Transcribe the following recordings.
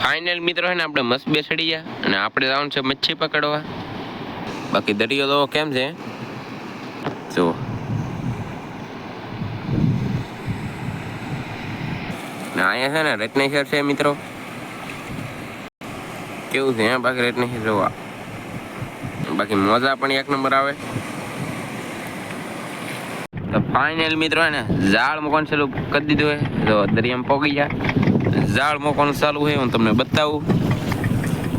Final મિત્રો છે ને, આપણે મસ્ત બેસડી ગયા અને આપણે જવાનું છે મચ્છી પકડવા. બાકી દરિયો તો કેમ છે? જુઓ. અહીંયા છે ને, રત્નેશ્વર છે મિત્રો. કેવું છે? હા, બાકી રત્નેશ્વર જોવા બાકી મોજા પણ એક નંબર આવે. તો ફાઇનલ મિત્રો હે ને, ઝાડ મકાન ચાલુ કરી દીધું હે તો દરિયામાં પોગી ગયા. ઝાડ મૂકવાનું ચાલુ છે હું તમને બતાવું.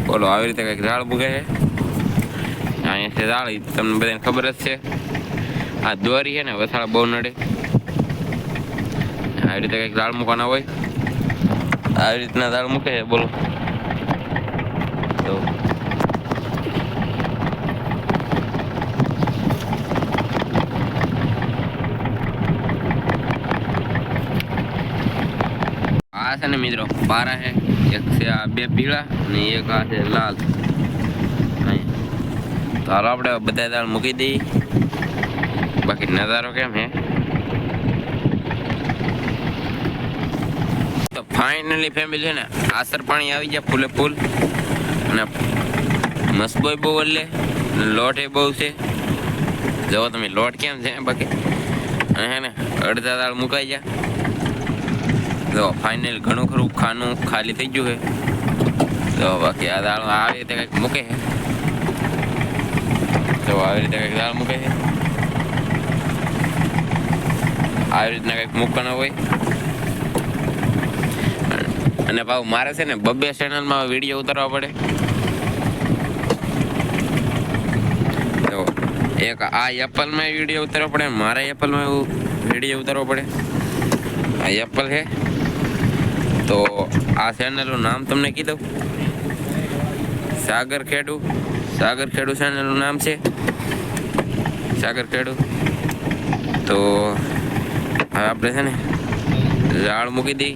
બોલો, આવી રીતે કંઈક ઝાડ મૂકે છે. અહીંયાથી ઝાડ તમને બધાને ખબર જ છે. આ દોરી છે ને, વસાડા બહુ નડે. આવી રીતે કંઈક ઝાડ મૂકવાના હોય. આવી રીતના ઝાડ મૂકે છે, બોલો તો આ છે ને મિત્રો બારા છે એક છે આ બે પીળા અને એક આ છે લાલ અહીં. તો હાલો આપણે બધા દાળ મૂકી દઈએ બાકી નજારો કેમ હે તો ફાઇનલી ફેમિલી છે ને આસર પાણી આવી ગયા ફૂલે ફૂલ અને મસ્બોય બહુ એટલે લોટ એ બહુ છે જુઓ તમે લોટ કેમ છે બાકી અને હે ને અડધા દાળ મુકાઈ ગયા જો ફાઇનલ ઘણું ખરું, ખાનું ખાલી થઈ ગયું છે. તો બાકી આ દાળ આવી રીતે કંઈક મૂકે છે. તો આવી રીતે કંઈક દાળ મૂકે છે. આવી રીતના કંઈક મૂકવાનો હોય. અને ભાવ મારે છે ને બબ્બે ચેનલમાં વીડિયો ઉતારવા પડે. તો એક આ એપલમાં વીડિયો ઉતારવો પડે, મારા એપલમાં વીડિયો ઉતારવો પડે. આ એપલ છે. તો આ ચેનલનું નામ તમને કીધું? સાગર ખેડુ. સાગર ખેડુ ચેનલનું નામ છે. સાગર ખેડુ. તો હવે આપણે છે ને ઝાડ મૂકી દઈ.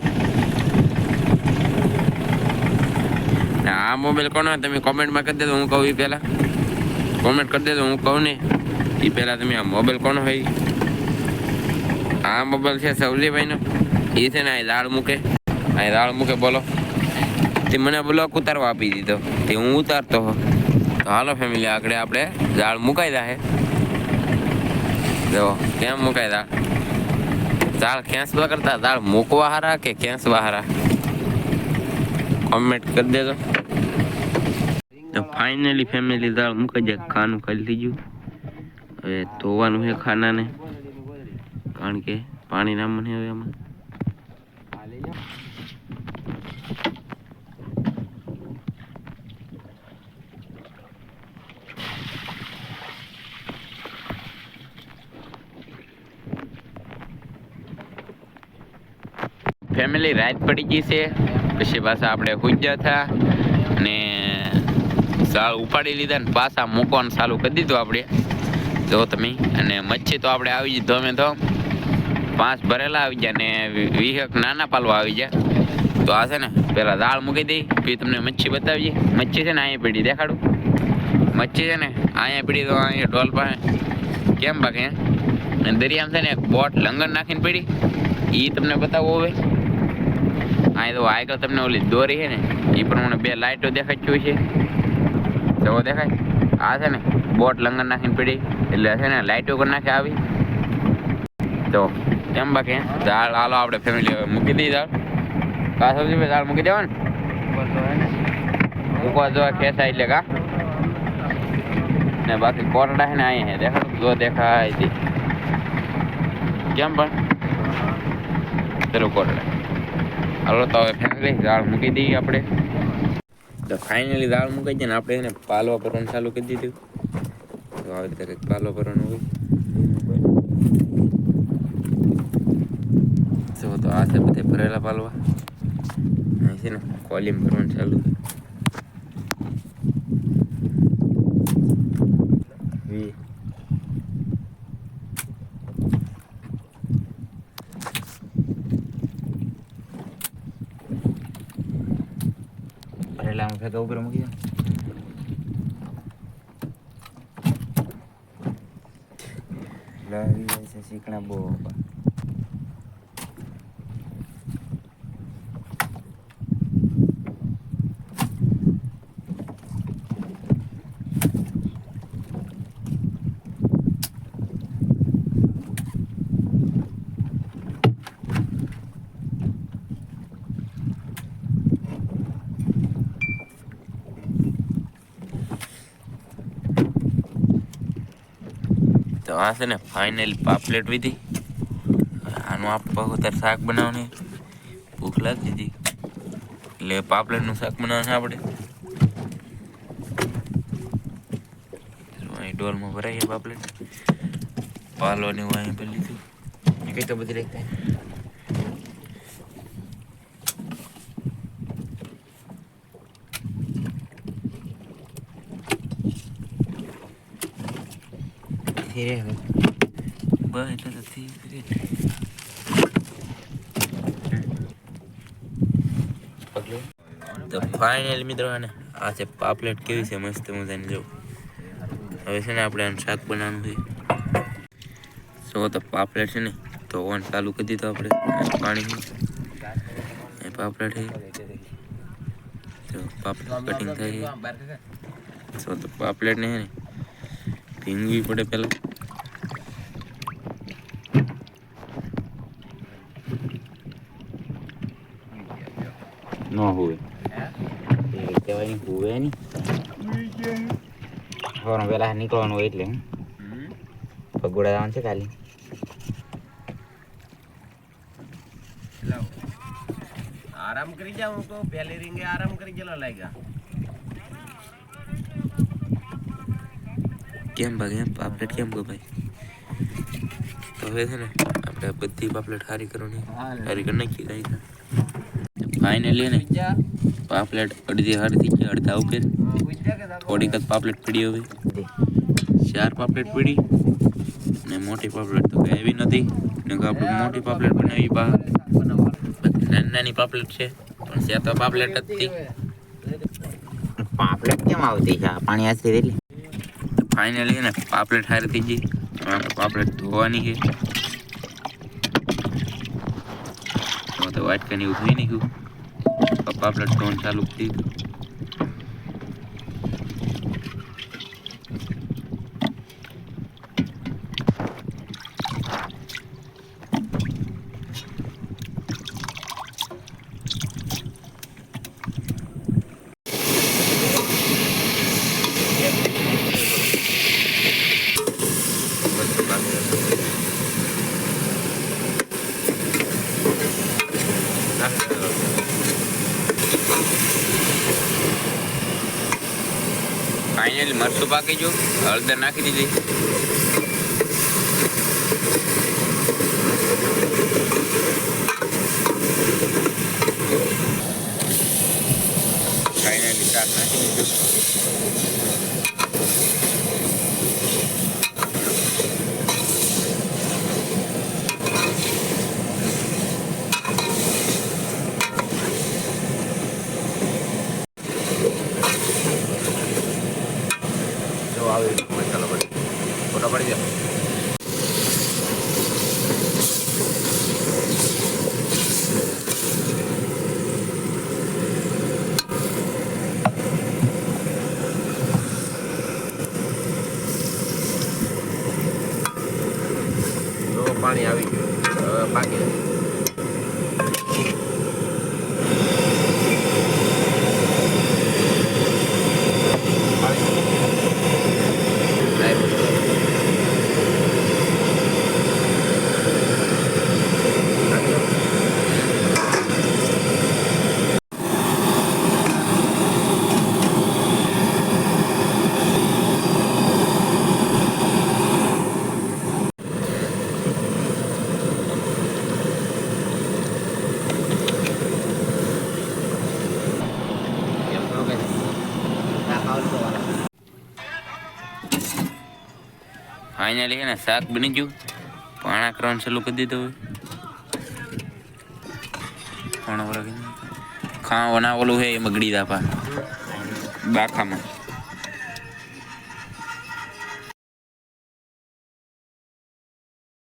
ને આ મોબાઈલ કોનો તમે કોમેન્ટમાં કરી દેજો, હું કહું એ પહેલાં. કોમેન્ટ કરી દેજો, હું કહું ને એ પહેલાં તમે આ મોબાઈલ કોનો હોય? આ મોબાઈલ છે સવલીભાઈનો. એ છે ને આ દાળ મૂકે. આ દાળ મૂકે, બોલો. તે મને બ્લોક ઉતારવા આપી દીધો. તે હું ઉતારતો હો. તો હાલો ફેમિલી આગળ આપણે દાળ મુકાઈ દા જો, કેમ મુકાઈ દા? દાળ ખેંચવા કરતા દાળ મૂકવા હારા કે ખેંચવા હારા? કોમેન્ટ કરી દેજો. ફાઇનલી ફેમિલી દાળ મૂકાઈ જાય, ખાનું ખાલી થઈ હવે ધોવાનું છે ખાનાને. કારણ કે પાણી ના મને હવે એમાં ફેમિલી રાત પડી ગઈ છે. પછી પાછા આપણે હુજ્જા થયા અને સાળ ઉપાડી લીધા ને પાછા મૂકવાનું ચાલુ કરી દીધું આપણે. જો તમે, અને મચ્છી તો આપણે આવી જ ધોમે ધોમ પાંચ ભરેલા આવી ગયા ને વીહક નાના પાલવા આવી ગયા. તો આ છે ને પેલા દાળ મૂકી દઈ, પછી તમને મચ્છી બતાવીએ. મચ્છી છે ને અહીંયા પીડી, દેખાડું. મચ્છી છે ને, અહીંયા પીડી તો અહીંયા ઢોલ પાસે કેમ બાકી? દરિયામાં છે ને એક બોટ લંગર નાખીને પડી. એ તમને બતાવો હવે. અહીં તો આગળ તમને ઓલી દોરી છે ને એ પ્રમાણે બે લાઈટો દેખાય છે. જવો દેખાય? આ છે ને, બોટ લંગર નાખીને પડી, એટલે છે ને, લાઈટો કરી નાખે આવી. તો એમ બાકી, દાળ, હાલો આપણે ફેમિલી હવે મૂકી દઈ દાળ. કા સબ્જી દાળ મૂકી દેવાનું? મૂકવા જો ખેંચાય એટલે કા? ને બાકી કોરડા છે ને, અહીંયા દેખાય? જો દેખાય કેમ પણ? ચલો કોરડા. હાલો, તો હવે ફેમિલી દાળ મૂકી દઈએ આપણે. તો ફાઇનલી દાળ મૂકી દઈએ ને આપણે એને પાલવા ભરવાનું ચાલુ કરી દીધું. તો આવી રીતે કંઈક પાલવા ભરવાનું હોય. તો આ છે બધે ભરેલા પાલવા. અહીં છે ને કોલિમ ભરવાનું ચાલુ. ભરેલા હું ભેગા ઉપર મૂકી જાય છે શીકણા બહુ તો આ છે ને ફાઇનલી પાપલેટ વિધી. આનું આપણે તાર શાક બનાવવાની ભૂખ લાગતી હતી. એટલે પાપલેટનું શાક બનાવવાનું આપણે. ડોલમાં ભરાઈએ પાપલેટ. પાલવાની હું પેલી લીધું કઈ તો બધી લખતા ધીરે હવે. બસ એટલે. પગલું તો ફાઇનલ મિત્રો ને આ છે પાપલેટ કેવી છે મસ્ત મજાની જો. હવે છે ને આપણે આનું શાક બનાવવાનું છે. સો તો પાપલેટ છે ને, તો ઓન ચાલુ કરી દીધો આપણે પાણી પાપલેટ છે. તો પાપલેટ કટિંગ થઈ સો તો પાપલેટ નહીં છે ને ભીંગવી પડે પહેલાં ન હોય કહેવાય હુવે નહીં. સવારમાં વહેલા નીકળવાનું હોય એટલે પગોડા જવાનું છે કાલે. આરામ કરી જાઉં તો. પહેલી રીંગે આરામ કરી ગયેલો લાગ્યા. કેમ ભાગે એમ પાપલેટ કેમ ગયો ભાઈ? તો હવે છે ને, આપણે બધી પાપલેટ સારી કરવાની. સારી કરી નાખી કઈ ફાઇનલી ને, પાપલેટ અડધી હારી થઈ ગઈ, અડધા ઉપર થોડીક જ પાપલેટ પડી હવે. ચાર પાપલેટ પડી. ને મોટી પાપલેટ તો કઈ એવી નથી. ને આપણે મોટી પાપલેટ બનાવી બધી નાની નાની પાપલેટ છે. પણ ત્યાં તો પાપલેટ જ હતી. પાપલેટ કેમ આવતી છે? પાણી આશરી એટલે? ફાઇનલી ને પાપલેટ હારી થઈ ગઈ. આપણે પાપલેટ ધોવાની છે. તો વાટકાની ઊભી નાખ્યું પાપલેટ ધોવાનું ચાલુ થઈ દીધું બધું પાપલેટ ફાઇનલી મરચું પાકી ગયું હળદર નાખી દીધી ફાઇનલી શાક નાખી દીધું ફોટો પડી જો પાણી આવી ગયું. પાકી જાય. એમ થોડું કઈ ફાઇનલી છે ને શાક બની ગયું. પાણા કરવાનું ચાલુ કરી દીધું હવે. ખાવા ઓલું હે એ મગડી દાપા. બાખામાં.